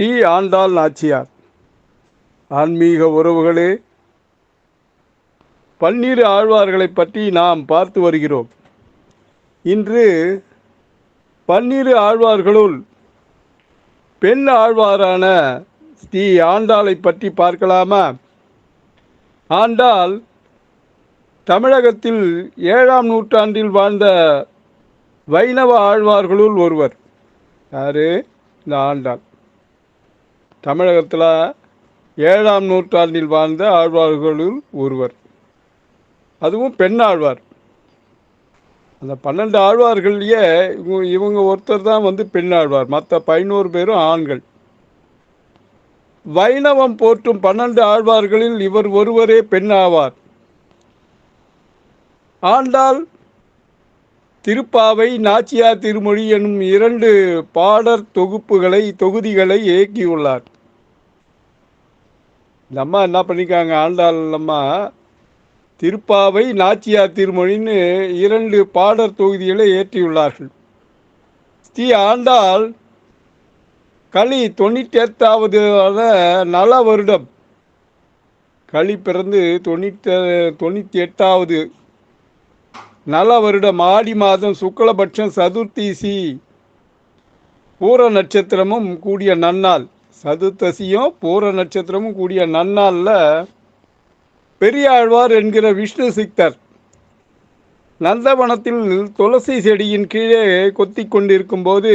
ஸ்ரீ ஆண்டாள் நாச்சியார். ஆன்மீக உறவுகளே பன்னிரு ஆழ்வார்களை பற்றி நாம் பார்த்து வருகிறோம். இன்று பன்னிரு ஆழ்வார்களுள் பெண் ஆழ்வாரான ஸ்ரீ ஆண்டாளை பற்றி பார்க்கலாமா? ஆண்டாள் தமிழகத்தில் ஏழாம் நூற்றாண்டில் வாழ்ந்த வைணவ ஆழ்வார்களுள் ஒருவர். யாரு? இந்த ஆண்டாள். தமிழகத்தில் ஏழாம் நூற்றாண்டில் வாழ்ந்த ஆழ்வார்களுள் ஒருவர். அதுவும் பெண் ஆழ்வார். அந்த பன்னெண்டு ஆழ்வார்கள்லையே இவங்க இவங்க ஒருத்தர் தான் வந்து பெண் ஆழ்வார். மற்ற பதினோரு பேரும் ஆண்கள். வைணவம் போற்றும் பன்னெண்டு ஆழ்வார்களில் இவர் ஒருவரே பெண் ஆவார். ஆண்டால் திருப்பாவை நாச்சியார் திருமொழி எனும் இரண்டு பாடற் தொகுப்புகளை தொகுதிகளை இயக்கியுள்ளார். இந்த அம்மா என்ன பண்ணிக்காங்க ஆண்டாள் அம்மா திருப்பாவை நாச்சியார் திருமொழின்னு இரண்டு பாடற் தொகுதிகளை ஏற்றியுள்ளார்கள் ஸ்ரீ ஆண்டாள் களி தொண்ணூற்றி எட்டாவது நல வருடம். களி பிறந்து தொண்ணூற்றி தொண்ணூற்றி எட்டாவது நல வருடம் ஆடி மாதம் சுக்லபட்சம் சதுர்த்திசி. பூர நட்சத்திரமும் கூடிய நன்னாள். சதுர்த்தசியும் பூர நட்சத்திரமும் கூடிய நன்னாளில் பெரியாழ்வார் என்கிற விஷ்ணு சித்தர் நந்தவனத்தில் துளசி செடியின் கீழே கொத்தி கொண்டிருக்கும் போது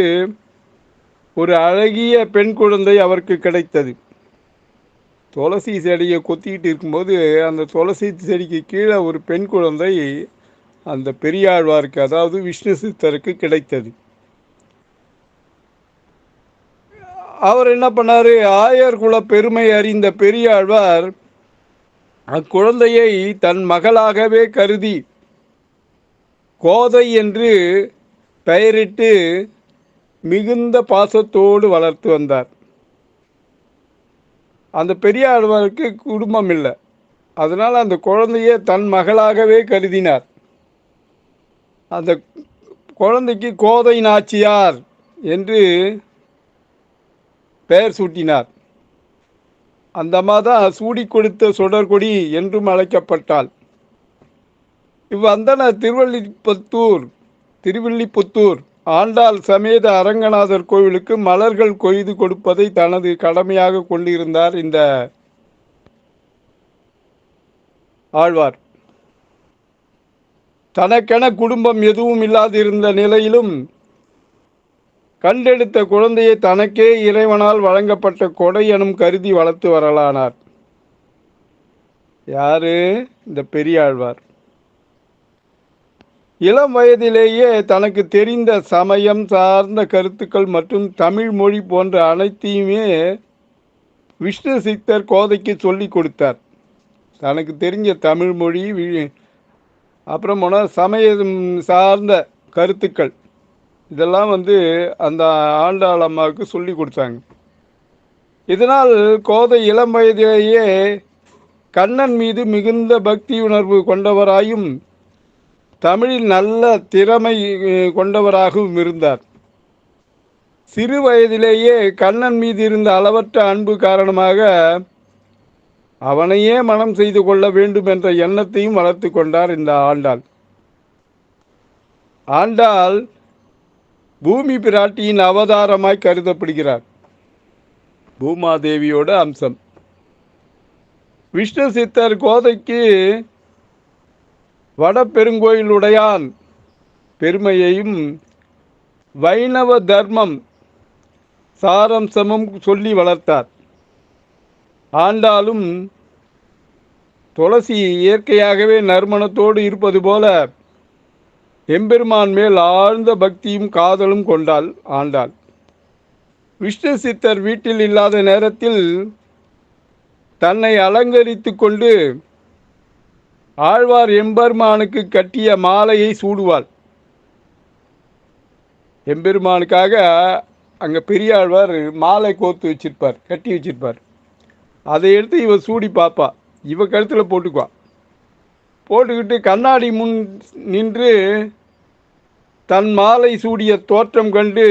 ஒரு அழகிய பெண் குழந்தை அவருக்கு கிடைத்தது. துளசி செடியை கொத்திக்கிட்டு இருக்கும்போது அந்த துளசி செடிக்கு கீழே ஒரு பெண் குழந்தை அந்த பெரியாழ்வாருக்கு அதாவது விஷ்ணு சித்தருக்கு கிடைத்தது. அவர் என்ன பண்ணார்? ஆயர் குல பெருமை அறிந்த பெரியாழ்வார் அக்குழந்தையை தன் மகளாகவே கருதி கோதை என்று பெயரிட்டு மிகுந்த பாசத்தோடு வளர்த்து வந்தார். அந்த பெரியாழ்வாருக்கு குடும்பம் இல்லை. அதனால் அந்த குழந்தையை தன் மகளாகவே கருதினார். அந்த குழந்தைக்கு கோதை நாச்சியார் என்று பெயர் சூட்டினார். அந்த அம்மா தான் சூடி கொடுத்த சுடர்கொடி என்றும் அழைக்கப்பட்டாள். இவ்வந்தன திருவள்ளிபுத்தூர் திருவில்லிபுத்தூர் ஆண்டாள் சமேத அரங்கநாதர் கோவிலுக்கு மலர்கள் கொய்து கொடுப்பதை தனது கடமையாக கொண்டிருந்தார் இந்த ஆழ்வார். தனக்கென குடும்பம் எதுவும் இல்லாதிருந்த நிலையிலும் கண்டெடுத்த குழந்தையை தனக்கே இறைவனால் வழங்கப்பட்ட கொடை எனும் கருதி வளர்த்து வரலானார். யாரு? இந்த பெரியாழ்வார். இளம் வயதிலேயே தனக்கு தெரிந்த சமயம் சார்ந்த கருத்துக்கள் மற்றும் தமிழ் மொழி போன்ற அனைத்தையுமே விஷ்ணு சித்தர் கோதைக்கு சொல்லிக் கொடுத்தார். தனக்கு தெரிஞ்ச தமிழ் மொழி அப்புறம் போனால் சமயம் சார்ந்த கருத்துக்கள். இதெல்லாம் வந்து அந்த ஆண்டாள் அம்மாவுக்கு சொல்லி கொடுத்தாங்க. இதனால் கோதை இளம் வயதிலேயே கண்ணன் மீது மிகுந்த பக்தி உணர்வு கொண்டவராயும் தமிழில் நல்ல திறமை கொண்டவராகவும் இருந்தார். சிறு வயதிலேயே கண்ணன் மீது இருந்த அளவற்ற அன்பு காரணமாக அவனையே மனம் செய்து கொள்ள வேண்டும் என்ற எண்ணத்தையும் வளர்த்து கொண்டார் இந்த ஆண்டாள். ஆண்டாள் பூமி பிராட்டியின் அவதாரமாய் கருதப்படுகிறார். பூமாதேவியோட அம்சம். விஷ்ணு சித்தர் கோதைக்கு வடபெருங்கோயிலுடையான் பெருமையையும் வைணவ தர்மம் சாரம்சமும் சொல்லி வளர்த்தார். ஆண்டாலும் துளசி இயற்கையாகவே நறுமணத்தோடு இருப்பது போல எம்பெருமான் மேல் ஆழ்ந்த பக்தியும் காதலும் கொண்டாள் ஆண்டாள். விஷ்ணு சித்தர் வீட்டில் இல்லாத நேரத்தில் தன்னை அலங்கரித்து கொண்டு ஆழ்வார் எம்பெருமானுக்கு கட்டிய மாலையை சூடுவாள். எம்பெருமானுக்காக அங்கே பெரியாழ்வார் மாலை கோர்த்து வச்சிருப்பார் கட்டி வச்சிருப்பார். அதை எடுத்து இவ சூடி பார்ப்பா இவ கழுத்தில் போட்டுக்குவா. போட்டுக்கிட்டு கண்ணாடி முன் நின்று தன் மாலை சூடிய தோற்றம் கண்டு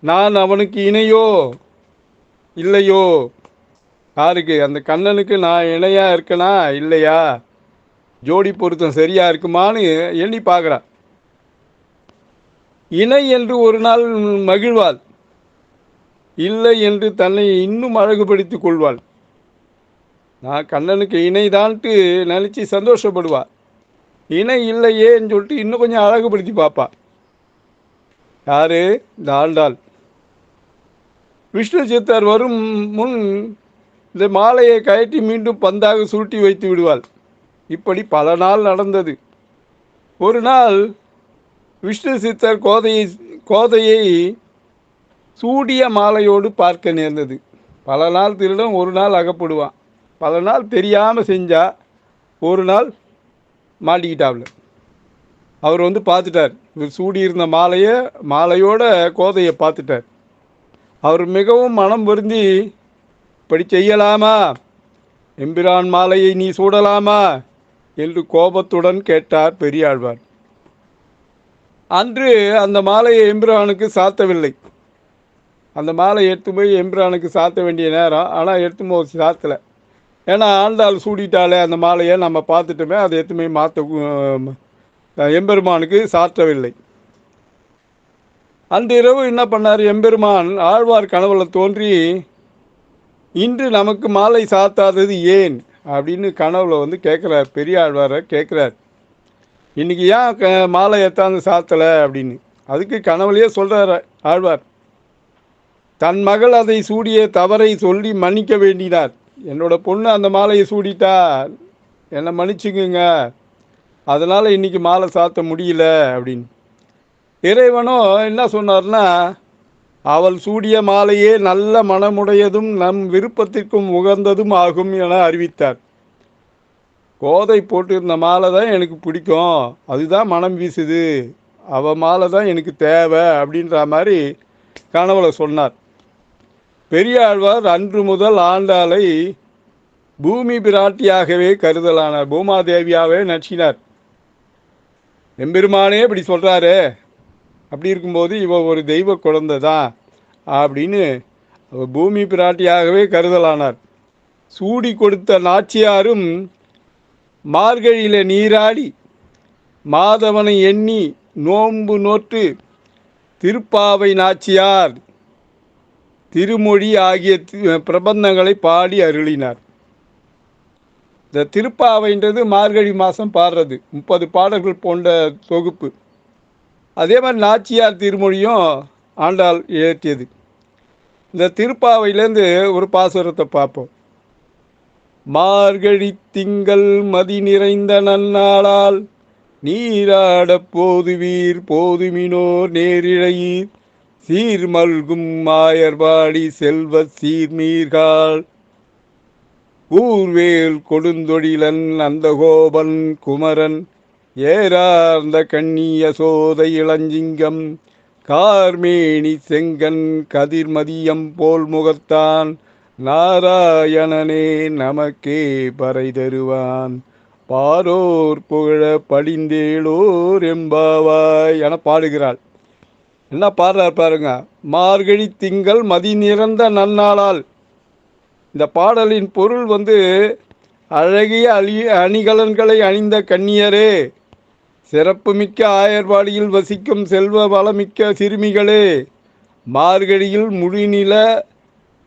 நான் அவனுக்கு இணையோ? இல்லையோ? யாருக்கு? அந்த கண்ணனுக்கு நான் இணையாக இருக்கனா? இல்லையா? ஜோடி பொருத்தம் சரியாக இருக்குமான்னு எண்ணி பார்க்குறா. இணை என்று ஒரு நாள் மகிழ்வாள். இல்லை என்று தன்னை இன்னும் அழகுபடுத்திக் கொள்வாள். நான் கண்ணனுக்கு இணைதான்ட்டு நினச்சி சந்தோஷப்படுவா. இணை இல்லையேன்னு சொல்லிட்டு இன்னும் கொஞ்சம் அழகுபடுத்தி பார்ப்பா யாரு? இந்த ஆண்டாள் விஷ்ணு சித்தர் வரும் முன் இந்த மாலையை கயற்றி மீண்டும் பந்தாக சுருட்டி வைத்து விடுவாள். இப்படி பல நாள் நடந்தது. ஒரு நாள் விஷ்ணு சித்தர் கோதையை கோதையை சூடிய மாலையோடு பார்க்க நேர்ந்தது. பல நாள் திருடம் ஒரு நாள் அகப்படுவான். பல நாள் தெரியாமல் செஞ்சால் ஒரு நாள் மாட்டிக்கிட்டாப்ல. அவர் வந்து பார்த்துட்டார். இவர் சூடியிருந்த மாலையை மாலையோட கோதையை பார்த்துட்டார். அவர் மிகவும் மனம் வருந்தி இப்படி செய்யலாமா? எம்பிரான் மாலையை நீ சூடலாமா? என்று கோபத்துடன் கேட்டார் பெரியாழ்வார். அன்று அந்த மாலையை எம்பிரானுக்கு சாத்தவில்லை. அந்த மாலை எடுத்து போய் எம்பிரானுக்கு சாத்த வேண்டிய நேரம் ஆனால் எடுத்து போய் சாத்தலை. ஏன்னா ஆண்டாள் சூடிட்டாலே அந்த மாலையை நம்ம பார்த்துட்டோமே அதை எடுத்து மாற்ற எம்பெருமானுக்கு சாற்றவில்லை. அந்த இரவு என்ன பண்ணார் எம்பெருமான்? ஆழ்வார் கனவுல தோன்றி இன்று நமக்கு மாலை சாத்தாதது ஏன்? அப்படின்னு கனவுல வந்து கேட்குறார் பெரிய ஆழ்வாரை கேட்குறார். இன்னைக்கு ஏன் க மாலை எத்தாந்து சாத்தலை அப்படின்னு. அதுக்கு கனவுலையே சொல்கிறார் ஆழ்வார். தன் மகள் அதை சூடிய தவறை சொல்லி மன்னிக்க வேண்டினார். என்னோட பொண்ணு அந்த மாலையை சூடிட்டா என்னை மன்னிச்சுக்குங்க. அதனால் இன்னைக்கு மாலை சாத்த முடியல அப்படின்னு. இறைவனும் என்ன சொன்னார்னா அவள் சூடிய மாலையே நல்ல மனமுடையதும் நம் விருப்பத்திற்கும் உகந்ததும் ஆகும் என அறிவித்தார். கோதை போட்டிருந்த மாலை தான் எனக்கு பிடிக்கும். அதுதான் மனம் வீசுது. அவள் மாலை தான் எனக்கு தேவை அப்படின்ற மாதிரி கனவுல சொன்னார். பெரியாழ்வார் அன்று முதல் ஆண்டாளை பூமி பிராட்டியாகவே கருதலானார். பூமாதேவியாகவே நச்சினார். எம்பெருமானே இப்படி சொல்கிறாரு அப்படி இருக்கும்போது இவ ஒரு தெய்வ குழந்தை தான் அப்படின்னு அவர் பூமி பிராட்டியாகவே கருதலானார். சூடி கொடுத்த நாச்சியாரும் மார்கழியில் நீராடி மாதவனை எண்ணி நோன்பு நோற்று திருப்பாவை நாச்சியார் திருமொழி ஆகிய தி- பிரபந்தங்களை பாடி அருளினார். இந்த திருப்பாவைன்றது மார்கழி மாதம் பாடுறது. முப்பது பாடல்கள் போன்ற தொகுப்பு. அதே மாதிரி நாச்சியார் திருமொழியும் ஆண்டாள் இயற்றியது. இந்த திருப்பாவையிலேருந்து ஒரு பாசுரத்தை பார்ப்போம். மார்கழி திங்கள் மதி நிறைந்த நன்னாளால் நீராட போதுவீர் போதுமினோர் நேரிழையீர். சீர்மல்கும் மாயர்வாடி செல்வ சீர்மீர்கால் ஊர்வேல் கொடுந்தொழிலன் நந்தகோபன் குமரன் ஏறார்ந்த கண்ணிய சோதை இளஞ்சிங்கம். கார்மேனி செங்கன் கதிர்மதியம் போல் முகத்தான் நாராயணனே நமக்கே பறை தருவான். பாரோர் புகழ படிந்தேளோர் எம்பாவாய் என பாடுகிறாள். என்ன பாடுறார் பாருங்க. மார்கழி திங்கள் மதி நிறந்த நன்னாளால். இந்த பாடலின் பொருள் வந்து அழகிய அழி அணிகலன்களை அணிந்த கன்னியரே. சிறப்புமிக்க ஆயர்வாடியில் வசிக்கும் செல்வ வளமிக்க சிறுமிகளே. மார்கழியில் முழுநில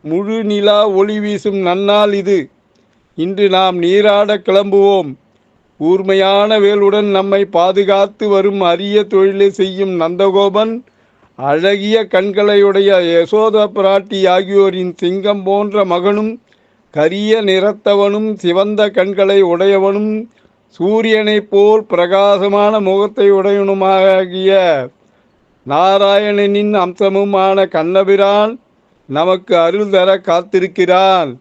முழு நிலா ஒளி வீசும் நன்னாள் இது. இன்று நாம் நீராட கிளம்புவோம். கூர்மையான வேலுடன் நம்மை பாதுகாத்து வரும் அரிய தொழிலை செய்யும் நந்தகோபன் அழகிய கண்களையுடைய யசோத பிராட்டி ஆகியோரின் சிங்கம் போன்ற மகனும் கரிய நிறத்தவனும் சிவந்த கண்களை உடையவனும் சூரியனைப் போல் பிரகாசமான முகத்தை உடையவனுமாகிய நாராயணனின் அம்சமுமான கண்ணபிரான் நமக்கு அருள் தர காத்திருக்கிறான்.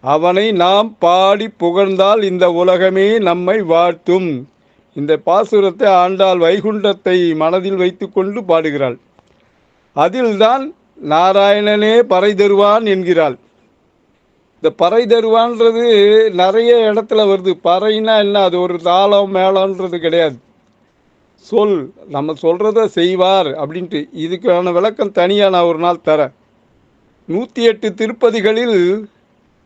அவனை நாம் பாடி புகழ்ந்தால் இந்த உலகமே நம்மை வாழ்த்தும். இந்த பாசுரத்தை ஆண்டாள் வைகுண்டத்தை மனதில் வைத்துக்கொண்டு பாடுகிறாள். அதில்தான் நாராயணனே பறை தருவான் என்கிறாள். இந்த பறை தருவான்றது நிறைய இடத்துல வருது. பறைனா என்ன? அது ஒரு தாளம் மேளம்ன்றது கிடையாது. சொல் நம்ம சொல்கிறத செய்வார் அப்படின்ட்டு. இதுக்கான விளக்கம் தனியாக நான் ஒரு நாள் தரேன். நூற்றி எட்டு திருப்பதிகளில்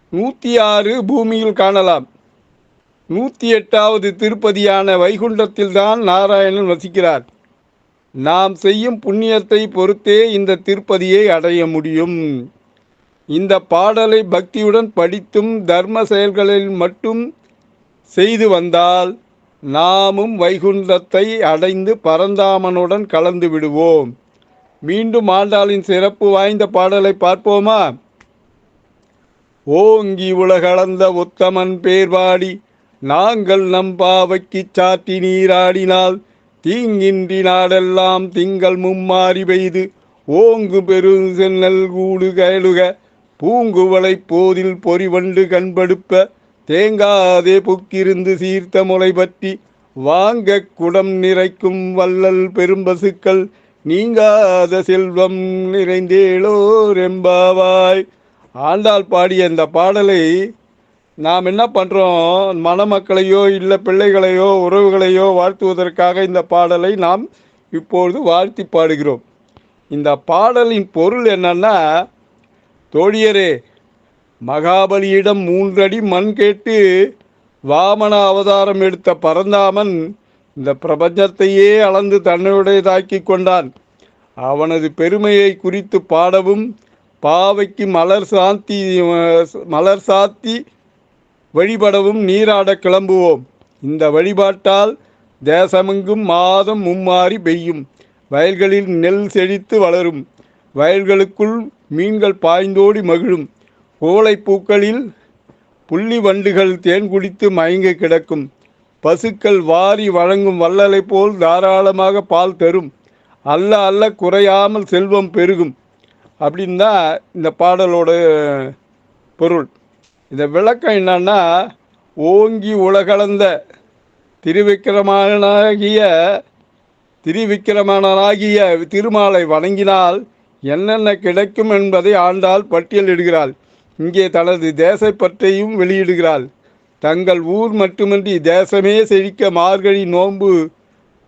நூற்றி ஆறு பூமியில் காணலாம். நூற்றி எட்டாவது திருப்பதியான வைகுண்டத்தில்தான் நாராயணன் வசிக்கிறார். நாம் செய்யும் புண்ணியத்தை பொறுத்தே இந்த திருப்பதியை அடைய முடியும். இந்த பாடலை பக்தியுடன் படித்தும் தர்ம செயல்களில் மட்டும் செய்து வந்தால் நாமும் வைகுண்டத்தை அடைந்து பரந்தாமனுடன் கலந்து விடுவோம். மீண்டும் ஆண்டாளின் சிறப்பு வாய்ந்த பாடலை பார்ப்போமா? ஓங்கி உலகளந்த உத்தமன் பேர்வாடி நாங்கள் நம் பாவைக்குச் சாற்றி நீராடினால் தீங்கின்றி நாடெல்லாம் திங்கள் மும்மாறி பெய்து ஓங்கு பெருசென்னல் கூடு கயலுக பூங்குவளை போதில் பொறிவண்டு கண்படுப்ப தேங்காதே புக்கிருந்து சீர்த்த முளை பற்றி வாங்க குடம் நிறைக்கும் வள்ளல் பெரும்பசுக்கள் நீங்காத செல்வம் நிறைந்தேளோ ரெம்பாவாய் ஆண்டாள் பாடிய இந்த பாடலை நாம் என்ன பண்ணுறோம் மணமக்களையோ இல்லை பிள்ளைகளையோ உறவுகளையோ வாழ்த்துவதற்காக இந்த பாடலை நாம் இப்பொழுது வாழ்த்தி பாடுகிறோம். இந்த பாடலின் பொருள் என்னன்னா தோழியரே மகாபலியிடம் மூன்றடி மண் கேட்டு வாமன அவதாரம் எடுத்த பரந்தாமன் இந்த பிரபஞ்சத்தையே அளந்து தன்னுடையதாக்கி கொண்டான். அவனது பெருமையை குறித்து பாடவும் பாவைக்கு மலர் சாந்தி மலர் சாத்தி வழிபடவும் நீராட கிளம்புவோம். இந்த வழிபாட்டால் தேசமெங்கும் மாதம் மும்மாறி பெய்யும். வயல்களில் நெல் செழித்து வளரும். வயல்களுக்குள் மீன்கள் பாய்ந்தோடி மகிழும். பூக்களில் புள்ளி வண்டுகள் தேன் குடித்து மயங்கி கிடக்கும். பசுக்கள் வாரி வழங்கும் வள்ளலை போல் தாராளமாக பால் தரும். அல்ல அல்ல குறையாமல் செல்வம் பெருகும். அப்படின்னு தான் இந்த பாடலோட பொருள். இந்த விளக்கம் என்னன்னா ஓங்கி உலகளந்த திருவிக்கிரமனாகிய திருவிக்கிரமனாகிய திருமாலை வணங்கினால் என்னென்ன கிடைக்கும் என்பதை ஆண்டாள் பட்டியலிடுகிறாள் இங்கே தனது தேசப்பற்றையும் வெளியிடுகிறாள். தங்கள் ஊர் மட்டுமின்றி தேசமே செழிக்க மார்கழி நோன்பு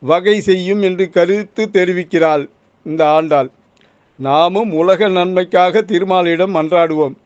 வகை செய்யும் என்று கருத்து தெரிவிக்கிறாள் இந்த ஆண்டாள். நாமும் உலக நன்மைக்காக திருமாலிடம் மன்றாடுவோம்.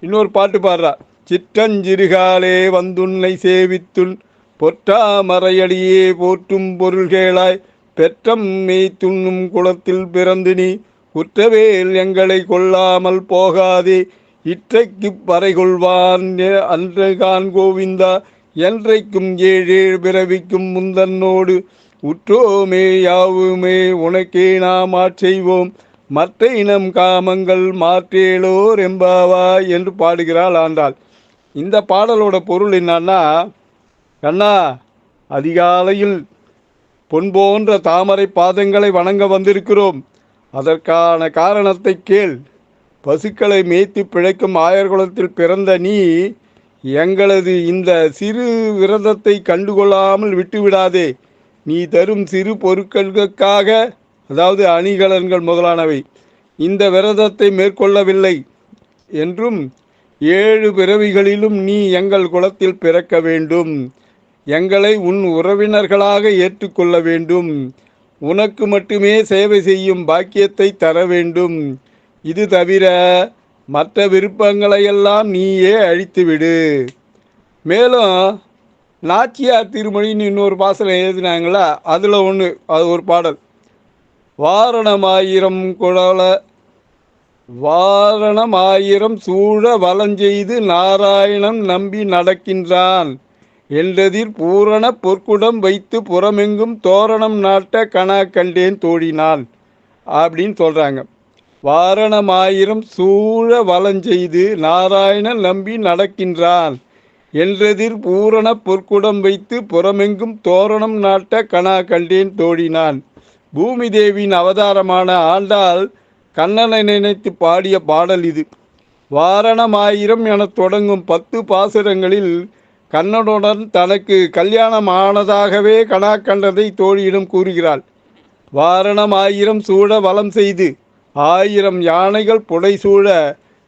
இன்னொரு பாட்டு பாடுறா. சிற்றஞ்சிறுகாலே வந்துன்னை சேவித்துன் பொற்றாமறையடியே போற்றும் பொருள்கேளாய் பெற்றம் மெய் துண்ணும் குளத்தில் பிறந்து நீ குற்றவேல் எங்களை கொள்ளாமல் போகாதே. இற்றைக்கு பறை கொள்வான் அன்று கான் கோவிந்தா. என்றைக்கும் ஏழேழு பிறவிக்கும் முந்தன்னோடு உற்றோமே யாவுமே உனக்கே நாம் ஆட்செய்வோம். மற்ற இனம் காமங்கள் மாற்றேலோர் எம்பாவா என்று பாடுகிறாள் ஆண்டாள். இந்த பாடலோட பொருள் என்னன்னா கண்ணா அதிகாலையில் பொன் போன்ற தாமரை பாதங்களை வணங்க வந்திருக்கிறோம். அதற்கான காரணத்தை கேள். பசுக்களை மேய்த்து பிழைக்கும் ஆயர்குலத்தில் பிறந்த நீ எங்களது இந்த சிறு விரதத்தை கண்டுகொள்ளாமல் விட்டுவிடாதே. நீ தரும் சிறு பொருட்களுக்காக அதாவது அணிகலன்கள் முதலானவை. இந்த விரதத்தை மேற்கொள்ளவில்லை என்றும் ஏழு பிறவிகளிலும் நீ எங்கள் குலத்தில் பிறக்க வேண்டும். எங்களை உன் உறவினர்களாக ஏற்றுக்கொள்ள வேண்டும். உனக்கு மட்டுமே சேவை செய்யும் பாக்கியத்தை தர வேண்டும். இது தவிர மற்ற விருப்பங்களையெல்லாம் நீயே அழித்துவிடு. மேலும் நாச்சியார் திருமொழின்னு இன்னொரு பாசனம் எழுதினாங்களா அதில் ஒன்று அது ஒரு பாடல். வாரணமாயிரம் குழல. வாரணமாயிரம் சூழ வலஞ்செய்து நாராயணன் நம்பி நடக்கின்றான். என்றதிர் பூரண பொற்குடம் வைத்து புறமெங்கும் தோரணம் நாட்ட கணா கண்டேன் தோழினான். அப்படின்னு சொல்கிறாங்க வாரணமாயிரம் சூழ வலஞ்செய்து நாராயணன் நம்பி நடக்கின்றான். என்றதிர் பூரண பொற்குடம் வைத்து புறமெங்கும் தோரணம் நாட்ட கணா கண்டேன் தோழினான். பூமி தேவியின் அவதாரமான ஆண்டாள் கண்ணனை நினைத்து பாடிய பாடல் இது. வாரணமாயிரம் என தொடங்கும் பத்து பாசுரங்களில் கண்ணனுடன் தனக்கு கல்யாணம் ஆனதாகவே கணா கண்டதை தோழியிடம் கூறுகிறாள். வாரணம் ஆயிரம் சூழ வலம் செய்து ஆயிரம் யானைகள் புடை சூழ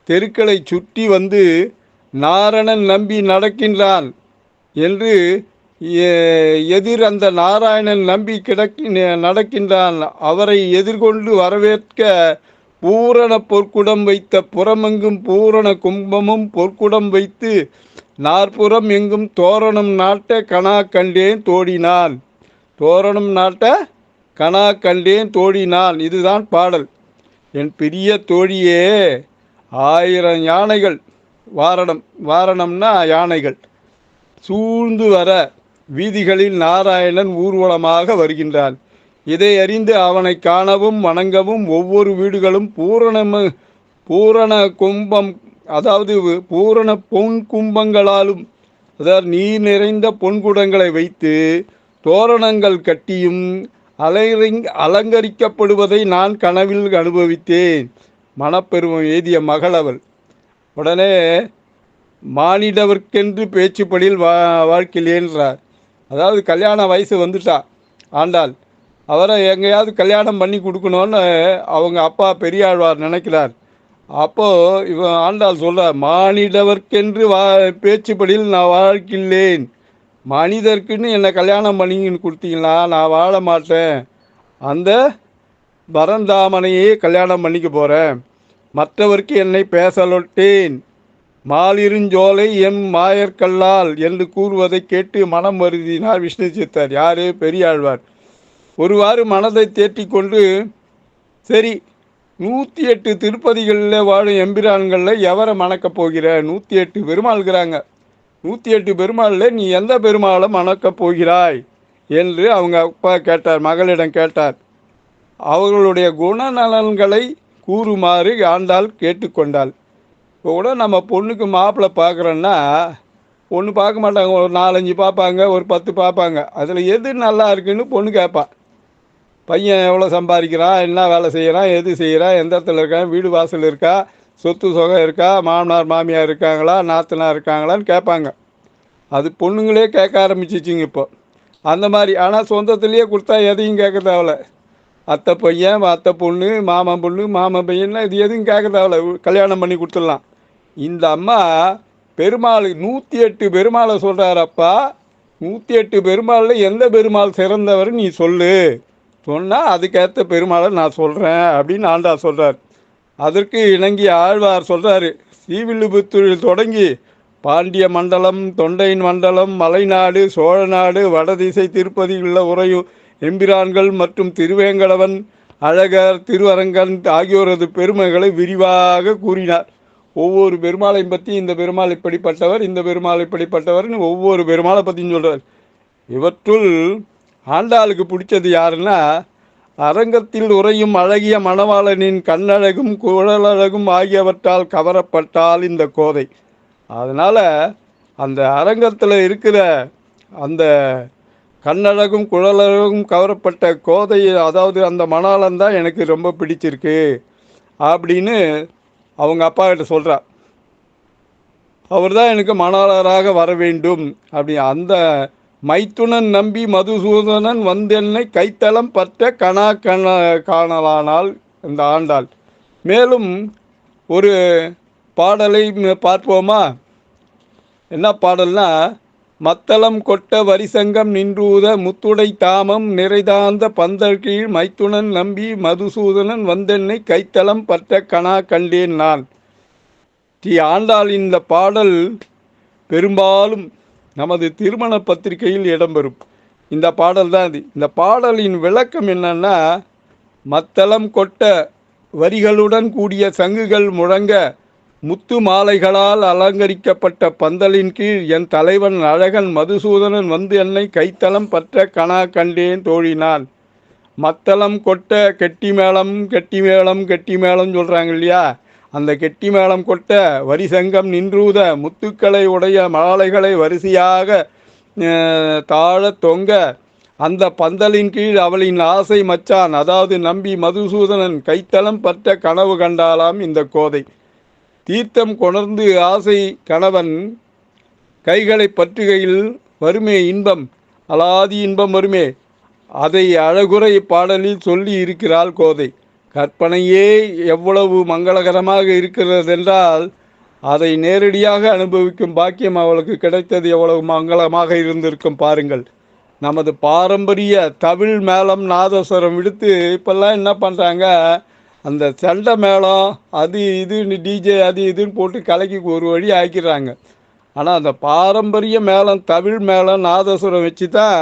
தெருக்களை சுற்றி வந்து நாரணன் நம்பி நடக்கின்றான் என்று எதிர் அந்த நாராயணன் நம்பி கிடக்கி நடக்கின்றான். அவரை எதிர்கொண்டு வரவேற்க பூரண பொற்குடம் வைத்த புறமெங்கும் பூரண கும்பமும் பொற்குடம் வைத்து நாற்புறம் எங்கும் தோரணம் நாட்ட கணா கண்டேன் தோடினான். தோரணம் நாட்ட கணா கண்டேன் தோடினான். இதுதான் பாடல். என் பெரிய தோழியே ஆயிரம் யானைகள் வாரணம் வாரணம்னா யானைகள். சூழ்ந்து வர வீதிகளில் நாராயணன் ஊர்வலமாக வருகின்றான். இதை அறிந்து அவனை காணவும் வணங்கவும் ஒவ்வொரு வீடுகளும் பூரணம பூரண கும்பம் அதாவது பூரண பொன் கும்பங்களாலும் அதாவது நீர் நிறைந்த பொன்குடங்களை வைத்து தோரணங்கள் கட்டியும் அலரிங் அலங்கரிக்கப்படுவதை நான் கனவில் அனுபவித்தேன். மனப்பெருமம் எய்திய மகள் அவள். உடனே மானிடவர்க்கென்று பேச்சுப்படியில் வா வாழ்க்கையிலேன்றார் அதாவது கல்யாண வயசு வந்துட்டா ஆண்டாள். அவரை எங்கேயாவது கல்யாணம் பண்ணி கொடுக்கணும்னு அவங்க அப்பா பெரியாழ்வார் நினைக்கிறார். அப்போது இவன் ஆண்டாள் சொல்கிறார் மானிடவர்க்கென்று வா பேச்சுப்படியில் நான் வாழ்க்கில்லேன் மனிதர்க்குன்னு என்னை கல்யாணம் பண்ணிங்கன்னு கொடுத்தீங்களா நான் வாழ மாட்டேன். அந்த பரந்தாமனையே கல்யாணம் பண்ணிக்க போகிறேன் மற்றவருக்கு என்னை பேசலொட்டேன். மாலிருஞ்சோலை எம் மாயற்கல்லால் என்று கூறுவதை கேட்டு மனம் வருதினார் விஷ்ணு சித்தர் யாரு பெரியாழ்வார். ஒருவாறு மனதை தேற்றிக்கொண்டு சரி நூற்றி எட்டு திருப்பதிகளில் வாழும் எம்பிரான்களில் எவரை மணக்கப் போகிற? நூற்றி எட்டு பெருமாள்கிறாங்க. நூற்றி எட்டு பெருமாளில் நீ எந்த பெருமாளை மணக்கப் போகிறாய்? என்று அவங்க அப்பா கேட்டார் மகளிடம் கேட்டார். அவர்களுடைய குணநலன்களை கூறுமாறு ஆண்டாள் கேட்டுக்கொண்டாள் இப்போ கூட நம்ம பொண்ணுக்கு மாப்பிள்ளை பார்க்குறோன்னா பொண்ணு பார்க்க மாட்டாங்க. ஒரு நாலஞ்சு பார்ப்பாங்க ஒரு பத்து பார்ப்பாங்க. அதில் எது நல்லா இருக்குன்னு பொண்ணு கேட்பான் பையன் எவ்வளோ சம்பாதிக்கிறான் என்ன வேலை செய்கிறான் எது செய்கிறான் எந்த இடத்துல இருக்கான் வீடு வாசல் இருக்கா சொத்து சுகம் இருக்கா மாமனார் மாமியார் இருக்காங்களா நாத்தனார் இருக்காங்களான்னு கேட்பாங்க. அது பொண்ணுங்களே கேட்க ஆரம்பிச்சிச்சிங்க இப்போ. அந்த மாதிரி. ஆனால் சொந்தத்துலேயே கொடுத்தா எதையும் கேட்க தேவையில்ல. அத்தை பையன் அத்தை பொண்ணு மாமன் பொண்ணு மாமன் பையன்னா இது எதுவும் கேட்க தேவையில்ல. கல்யாணம் பண்ணி கொடுத்துடலாம். இந்த அம்மா பெருமாள் நூற்றி எட்டு பெருமாளை சொல்கிறாரப்பா நூற்றி எட்டு பெருமாளில் எந்த பெருமாள் சிறந்தவர் நீ சொல்லு. சொன்னால் அதுக்கேற்ற பெருமாளை நான் சொல்கிறேன் அப்படின்னு ஆண்டா சொல்கிறார் அதற்கு இணங்கி ஆழ்வார் சொல்கிறாரு ஸ்ரீவில்லிபுத்தூரில் தொடங்கி பாண்டிய மண்டலம் தொண்டையின் மண்டலம் மலைநாடு சோழநாடு வடதிசை திருப்பதியில் உறையூர் எம்பிரான்கள் மற்றும் திருவேங்கடவன் அழகர் திருவரங்கன் ஆகியோரது பெருமைகளை விரிவாக கூறினார். ஒவ்வொரு பெருமாளையும் பற்றி இந்த பெருமாள் இப்படிப்பட்டவர் இந்த பெருமாள் இப்படிப்பட்டவர்னு ஒவ்வொரு பெருமாளை பற்றியும் சொல்கிறார் இவற்றுள் ஆண்டாளுக்கு பிடிச்சது யாருன்னா அரங்கத்தில் உறையும் அழகிய மணவாளனின் கண்ணழகும் குழலழகும் ஆகியவற்றால் கவரப்பட்டால் இந்த கோதை. அதனால் அந்த அரங்கத்தில் இருக்கிற அந்த கண்ணழகும் குழலழகும் கவரப்பட்ட கோதை அதாவது அந்த மணாளன் தான் எனக்கு ரொம்ப பிடிச்சிருக்கு அப்படின்னு அவங்க அப்பா கிட்ட சொல்கிறா அவர் தான் எனக்கு மணாளராக வர வேண்டும். அப்படி அந்த மைத்துனன் நம்பி மதுசூதனன் வந்தென்னை கைத்தளம் பற்ற கணா கண காணலானால் இந்த ஆண்டாள். மேலும் ஒரு பாடலை பார்ப்போமா? என்ன பாடல்னா மத்தளம் கொட்ட வரிசங்கம் நின்றூத முத்துடை தாமம் நிறைதாந்த பந்தல் கீழ் மைத்துனன் நம்பி மதுசூதனன் வந்தென்னை கைத்தளம் பற்ற கணா கண்டேன் நான். டி ஆண்டாள் இந்த பாடல் பெரும்பாலும் நமது திருமண பத்திரிகையில் இடம்பெறும். இந்த பாடல் தான் இது. இந்த பாடலின் விளக்கம் என்னன்னா மத்தளம் கொட்ட வரிகளுடன் கூடிய சங்குகள் முழங்க முத்து மாலைகளால் அலங்கரிக்கப்பட்ட பந்தலின் கீழ் என் தலைவன் அழகன் மதுசூதனன் வந்து என்னை கைத்தளம் பற்ற கணா கண்டேன் தோழினான். மத்தளம் கொட்ட கெட்டி மேளம் கெட்டி மேளம் கெட்டி மேளம் சொல்கிறாங்க இல்லையா? அந்த கெட்டி மேளம் கொட்ட வரிசங்கம் நின்றூத முத்துக்களை உடைய மாலைகளை வரிசையாக தாழ தாழத் தொங்க அந்த பந்தலின் கீழ் அவளின் ஆசை மச்சான். அதாவது நம்பி மதுசூதனன் கைத்தளம் பற்ற கனவு கண்டாலாம் இந்த கோதை. தீர்த்தம் கொணர்ந்து ஆசை கணவன் கைகளை பற்றுகையில் வருமே இன்பம் அலாதி இன்பம் வருமே. அதை அழகுரை பாடலில் சொல்லி இருக்கிறாள் கோதை. கற்பனையே எவ்வளவு மங்களகரமாக இருக்கிறதென்றால் அதை நேரடியாக அனுபவிக்கும் பாக்கியம் அவளுக்கு கிடைத்தது எவ்வளவு மங்களமாக இருந்திருக்கும் பாருங்கள். நமது பாரம்பரிய தமிழ் மேளம் நாதஸ்வரம் விடுத்து இப்பெல்லாம் என்ன பண்ணுறாங்க அந்த சண்டை மேளம் அது இதுன்னு டிஜே அது இதுன்னு போட்டு கலக்கி ஒரு வழி ஆக்கிடுறாங்க. ஆனால் அந்த பாரம்பரிய மேளம் தமிழ் மேளம் நாதசுரம் வச்சு தான்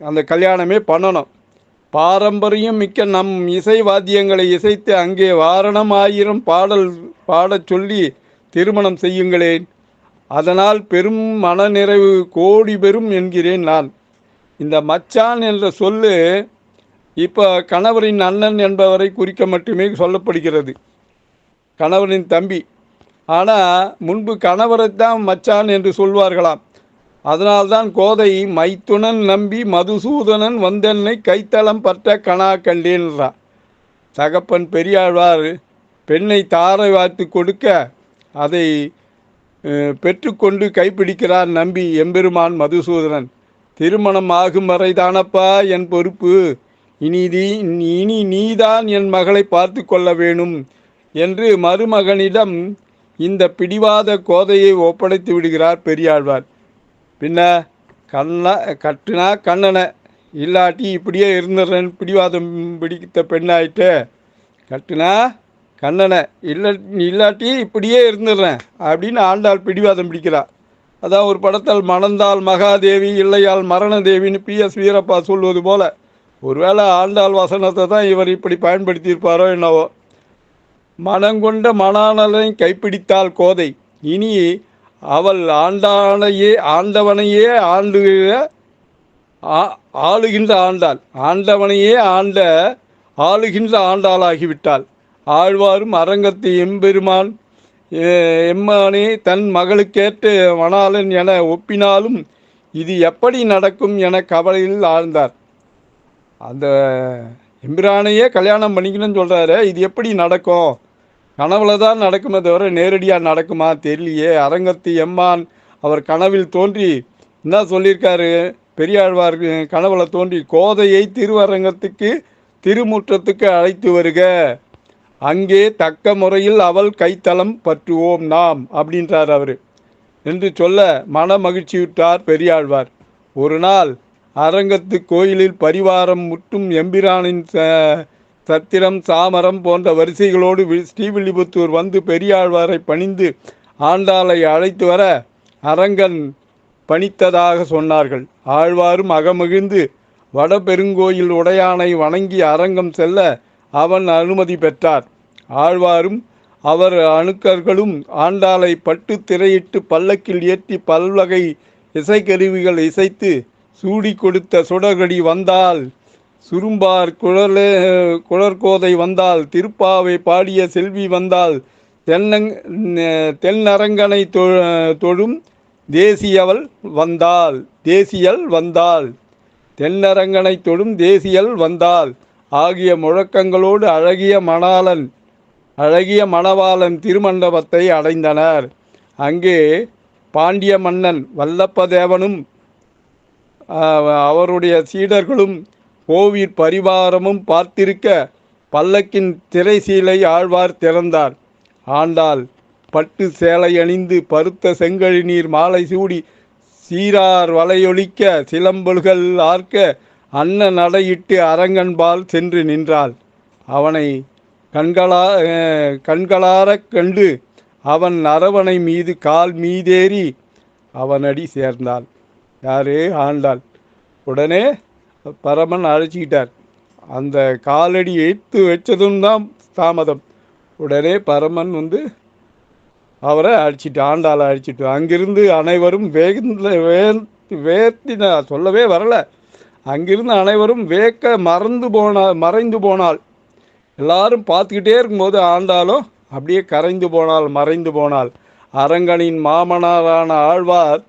அந்த கல்யாணமே பண்ணணும். பாரம்பரியம் மிக்க நம் இசை வாத்தியங்களை இசைத்து அங்கே வாரணம் ஆயிரம் பாடல் பாடச் சொல்லி திருமணம் செய்யுங்களேன். அதனால் பெரும் மனநிறைவு கோடி பெறும் என்கிறேன் நான். இந்த மச்சான் என்ற சொல்லு இப்போ கணவரின் அண்ணன் என்பவரை குறிக்க மட்டுமே சொல்லப்படுகிறது. கணவரின் தம்பி. ஆனால் முன்பு கணவரைத்தான் மச்சான் என்று சொல்வார்களாம். அதனால்தான் கோதை மைத்துனன் நம்பி மதுசூதனன் வந்தென்னை கைத்தளம் பற்ற கணா கண்டேன்றான் தகப்பன் பெரியாழ்வார் பெண்ணை தாரை வார்த்து கொடுக்க அதை பெற்றுக்கொண்டு கைப்பிடிக்கிறார் நம்பி எம்பெருமான் மதுசூதனன். திருமணம் ஆகும் வரைதானப்பா என் பொறுப்பு? இனிதி இனி நீதான் என் மகளை பார்த்து கொள்ள வேணும் என்று மருமகனிடம் இந்த பிடிவாத கோதையை ஒப்படைத்து விடுகிறார் பெரியாழ்வார். பின்ன கண்ண கட்டுனா கண்ணனை இல்லாட்டி இப்படியே இருந்துடுறேன் பிடிவாதம் பிடித்த பெண்ணாயிட்டு கட்டுனா கண்ணனை இல்லை இல்லாட்டி இப்படியே இருந்துடுறேன் அப்படின்னு ஆண்டாள் பிடிவாதம் பிடிக்கிறார் அதான் ஒரு படத்தில் மணந்தால் மகாதேவி இல்லையால் மரணதேவின்னு பி எஸ் வீரப்பா சொல்வது போல ஒருவேளை ஆண்டாள் வசனத்தை தான் இவர் இப்படி பயன்படுத்தியிருப்பாரோ என்னவோ. மனங்கொண்ட மணானலை கைப்பிடித்தாள் கோதை. இனி அவள் ஆண்டானையே ஆண்டவனையே ஆண்டுகிற ஆ- ஆளுகின்ற ஆண்டாள். ஆண்டவனையே ஆண்ட ஆளுகின்ற ஆண்டாளாகிவிட்டாள். ஆழ்வாரும் அரங்கத்து எம்பெருமான் எம்மானே தன் மகளுக்கேற்று மணாளன் என ஒப்பினாலும் இது எப்படி நடக்கும் என கவலையில் ஆழ்ந்தார். அந்த எம்பிரானையே கல்யாணம் பண்ணிக்கணும்னு சொல்கிறாரு இது எப்படி நடக்கும்? கனவுல தான் நடக்குமே தவிர நேரடியாக நடக்குமா? தெரியலையே. அரங்கத்து எம்மான் அவர் கனவில் தோன்றி என்ன சொல்லியிருக்காரு? பெரியாழ்வார் கனவுல தோன்றி கோதையை திருவரங்கத்துக்கு திருமுற்றத்துக்கு அழைத்து வருக. அங்கே தக்க முறையில் அவள் கைத்தளம் பற்றுவோம் நாம் அப்படின்றார் அவர். என்று சொல்ல மன மகிழ்ச்சியுற்றார் பெரியாழ்வார். ஒரு நாள் அரங்கத்து கோயிலில் பரிவாரம் முற்றும் எம்பிரானின் ச- சத்திரம் சாமரம் போன்ற வரிசைகளோடு வி- ஸ்ரீவில்லிபுத்தூர் வந்து பெரியாழ்வாரை பணிந்து ஆண்டாளை அழைத்து வர அரங்கன் பணித்ததாக சொன்னார்கள். ஆழ்வாரும் அகமகிழ்ந்து வடபெருங்கோயில் உடையானை வணங்கி அரங்கம் செல்ல அவன் அனுமதி பெற்றார். ஆழ்வாரும் அவர் அணுக்கர்களும் ஆண்டாளை பட்டு திரையிட்டு பல்லக்கில் ஏற்றி பல்வகை இசைக்கருவிகள் இசைத்து சூடி கொடுத்த சுடர்கடி வந்தால் சுரும்பார் குழலே குழற்கோதை வந்தால் திருப்பாவை பாடிய செல்வி வந்தால் தென்னங் தென்னரங்கனை தொ- தொழும் தேசியவள் வந்தாள் தேசியல் வந்தாள் தென்னரங்கனை தொடும் தேசியல் வந்தாள் ஆகிய முழக்கங்களோடு அழகிய மணாளன் அழகிய மணவாளன் திருமண்டபத்தை அடைந்தனர். அங்கே பாண்டிய மன்னன் வல்லப்பதேவனும் அவருடைய சீடர்களும் கோவில் பரிவாரமும் பார்த்திருக்க பல்லக்கின் திரைசீலை ஆழ்வார் திறந்தார். ஆண்டாள் பட்டு சேலை அணிந்து பருத்த செங்கழி நீர் மாலை சூடி சீரார் வலையொலிக்க சிலம்பல்கள் ஆர்க்க அன்ன நடையிட்டு அரங்கன்பால் சென்று நின்றாள். அவனை கண்களா கண்களாரக் கண்டு அவன் அரவணை மீது கால் மீதேறி அவனடி சேர்ந்தாள். யாரே ஆண்டாள். உடனே பரமன் அழைச்சிக்கிட்டார். அந்த காலடி எடுத்து வச்சதும் தான் தாமதம். உடனே பரமன் வந்து அவரை அழிச்சிட்டு ஆண்டாளை அழிச்சிட்டு அங்கிருந்து அனைவரும் வேகந்த வே வேர்த்தி நான் சொல்லவே வரலை. அங்கிருந்து அனைவரும் வேக்க மறந்து போனால் மறைந்து போனாள். எல்லாரும் பார்த்துக்கிட்டே இருக்கும்போது ஆண்டாலும் அப்படியே கரைந்து போனால் மறைந்து போனாள். அரங்கனின் மாமனாரான ஆழ்வார்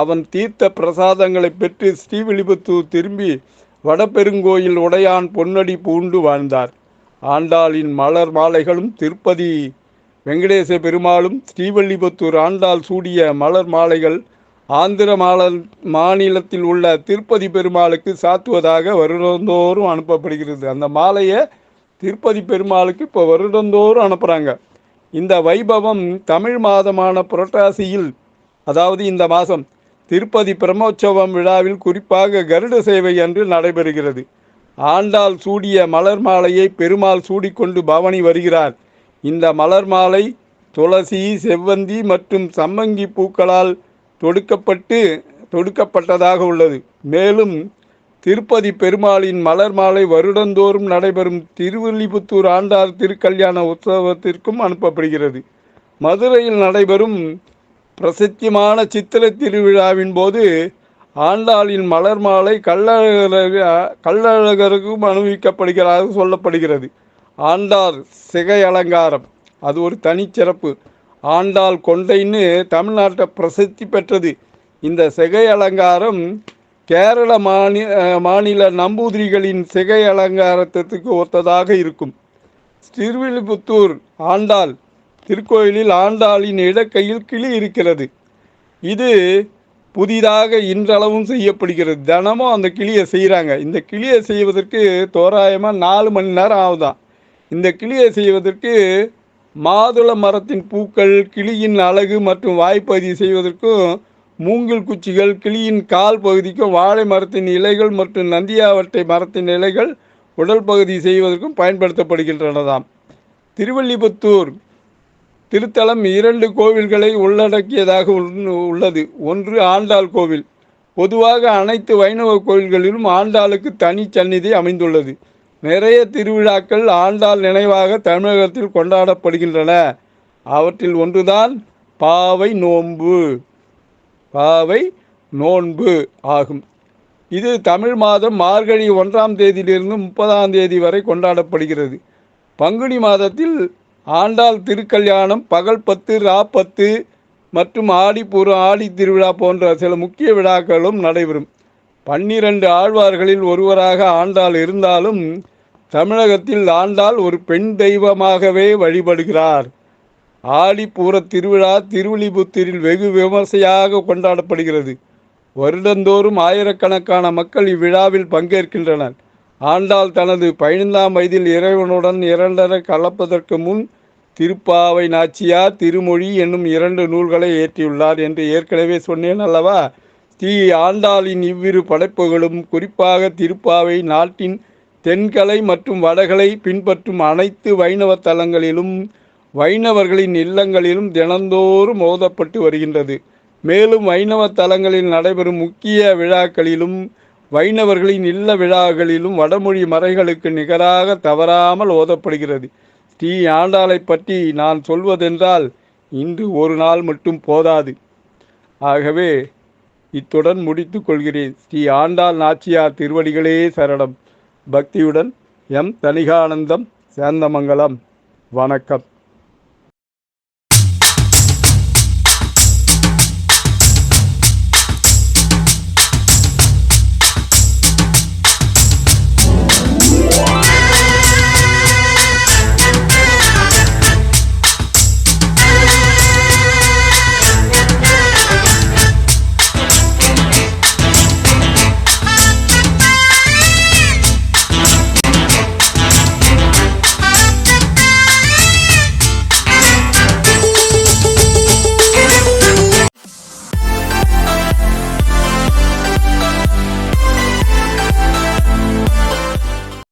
அவன் தீர்த்த பிரசாதங்களை பெற்று ஸ்ரீவில்லிபுத்தூர் திரும்பி வடபெருங்கோயில் உடையான் பொன்னடி பூண்டு வாழ்ந்தார். ஆண்டாளின் மலர் மாலைகளும் திருப்பதி வெங்கடேச பெருமாளும் ஸ்ரீவல்லிபுத்தூர் ஆண்டாள் சூடிய மலர் மாலைகள் ஆந்திர மாநில மாநிலத்தில் உள்ள திருப்பதி பெருமாளுக்கு சாத்துவதாக வருடந்தோறும் அனுப்பப்படுகிறது. அந்த மாலையை திருப்பதி பெருமாளுக்கு இப்போ வருடந்தோறும் அனுப்புகிறாங்க இந்த வைபவம் தமிழ் மாதமான புரட்டாசியில் அதாவது இந்த மாதம் திருப்பதி பிரம்மோற்சவம் விழாவில் குறிப்பாக கருட சேவை அன்று நடைபெறுகிறது. ஆண்டாள் சூடிய மலர் மாலையை பெருமாள் சூடிக்கொண்டு பவனி வருகிறார். இந்த மலர் மாலை துளசி செவ்வந்தி மற்றும் சம்மங்கி பூக்களால் தொடுக்கப்பட்டு தொடுக்கப்பட்டதாக உள்ளது. மேலும் திருப்பதி பெருமாளின் மலர் மாலை வருடந்தோறும் நடைபெறும் திருவில்லிபுத்தூர் ஆண்டார் திருக்கல்யாண உற்சவத்திற்கும் அனுப்பப்படுகிறது. மதுரையில் நடைபெறும் பிரசித்தியமான சித்திரை திருவிழாவின் போது ஆண்டாளின் மலர் மாலை கள்ளழக கள்ளழகருக்கும் அனுபவிக்கப்படுகிறதாக சொல்லப்படுகிறது. ஆண்டார் சிகை அலங்காரம். அது ஒரு தனிச்சிறப்பு ஆண்டாள் கொண்டைன்னு தமிழ்நாட்டை பிரசித்தி பெற்றது. இந்த சிகை அலங்காரம் கேரள மாநில மாநில நம்பூதிரிகளின் சிகை அலங்காரத்திற்கு ஒத்ததாக இருக்கும். திருவில்லிபுத்தூர் ஆண்டாள் திருக்கோயிலில் ஆண்டாளின் இடக்கையில் கிளி இருக்கிறது. இது புதிதாக இன்றளவும் செய்யப்படுகிறது. தினமும் அந்த கிளியை செய்கிறாங்க இந்த கிளியை செய்வதற்கு தோராயமாக நாலு மணி நேரம் ஆகுதான் இந்த கிளியை செய்வதற்கு மாதுளை மரத்தின் பூக்கள் கிளியின் அழகு மற்றும் வாய்ப்பகுதி செய்வதற்கும் மூங்கில் குச்சிகள் கிளியின் கால் பகுதிக்கும் வாழை மரத்தின் இலைகள் மற்றும் நந்தியாவட்டை மரத்தின் இலைகள் உடல் பகுதி செய்வதற்கும் பயன்படுத்தப்படுகின்றனதாம். திருவள்ளிபுத்தூர் திருத்தலம் இரண்டு கோவில்களை உள்ளடக்கியதாக உள்ளது. ஒன்று ஆண்டாள் கோவில். பொதுவாக அனைத்து வைணவ கோவில்களிலும் ஆண்டாளுக்கு தனி சந்நிதி அமைந்துள்ளது. நிறைய திருவிழாக்கள் ஆண்டாள் நினைவாக தமிழகத்தில் கொண்டாடப்படுகின்றன. அவற்றில் ஒன்றுதான் பாவை நோன்பு. பாவை நோன்பு ஆகும். இது தமிழ் மாதம் மார்கழி ஒன்றாம் தேதியிலிருந்து முப்பதாம் தேதி வரை கொண்டாடப்படுகிறது. பங்குனி மாதத்தில் ஆண்டாள் திருக்கல்யாணம் பகல் பத்து ரா பத்து மற்றும் ஆடிப்பூரம் ஆடி திருவிழா போன்ற சில முக்கிய விழாக்களும் நடைபெறும். பன்னிரண்டு ஆழ்வார்களில் ஒருவராக ஆண்டாள் இருந்தாலும் தமிழகத்தில் ஆண்டாள் ஒரு பெண் தெய்வமாகவே வழிபடுகிறார். ஆடிப்பூர திருவிழா திருவிழிபுத்தூரில் வெகு விமர்சையாக கொண்டாடப்படுகிறது. வருடந்தோறும் ஆயிரக்கணக்கான மக்கள் இவ்விழாவில் பங்கேற்கின்றனர். ஆண்டாள் தனது பதினைந்தாம் வயதில் இறைவனுடன் இரண்டரை கலப்பதற்கு முன் திருப்பாவை நாச்சியார் திருமொழி என்னும் இரண்டு நூல்களை இயற்றியுள்ளார் என்று ஏற்கனவே சொன்னேன் அல்லவா? ஸ்ரீ ஆண்டாளின் இவ்விரு படைப்புகளும் குறிப்பாக திருப்பாவை நாட்டின் தென்கலை மற்றும் வடகலை பின்பற்றும் அனைத்து வைணவ தலங்களிலும் வைணவர்களின் இல்லங்களிலும் தினந்தோறும் மோதப்பட்டு வருகின்றது. மேலும் வைணவ தலங்களில் நடைபெறும் முக்கிய விழாக்களிலும் வைணவர்களின் இல்ல விழாக்களிலும் வடமொழி மறைகளுக்கு நிகராக தவறாமல் ஓதப்படுகிறது. ஸ்ரீ ஆண்டாளை பற்றி நான் சொல்வதென்றால் இன்று ஒரு நாள் மட்டும் போதாது. ஆகவே இத்துடன் முடித்து கொள்கிறேன். ஸ்ரீ ஆண்டாள் நாச்சியார் திருவடிகளே சரணம். பக்தியுடன் எம் தனிகானந்தம் சேந்தமங்கலம். வணக்கம்.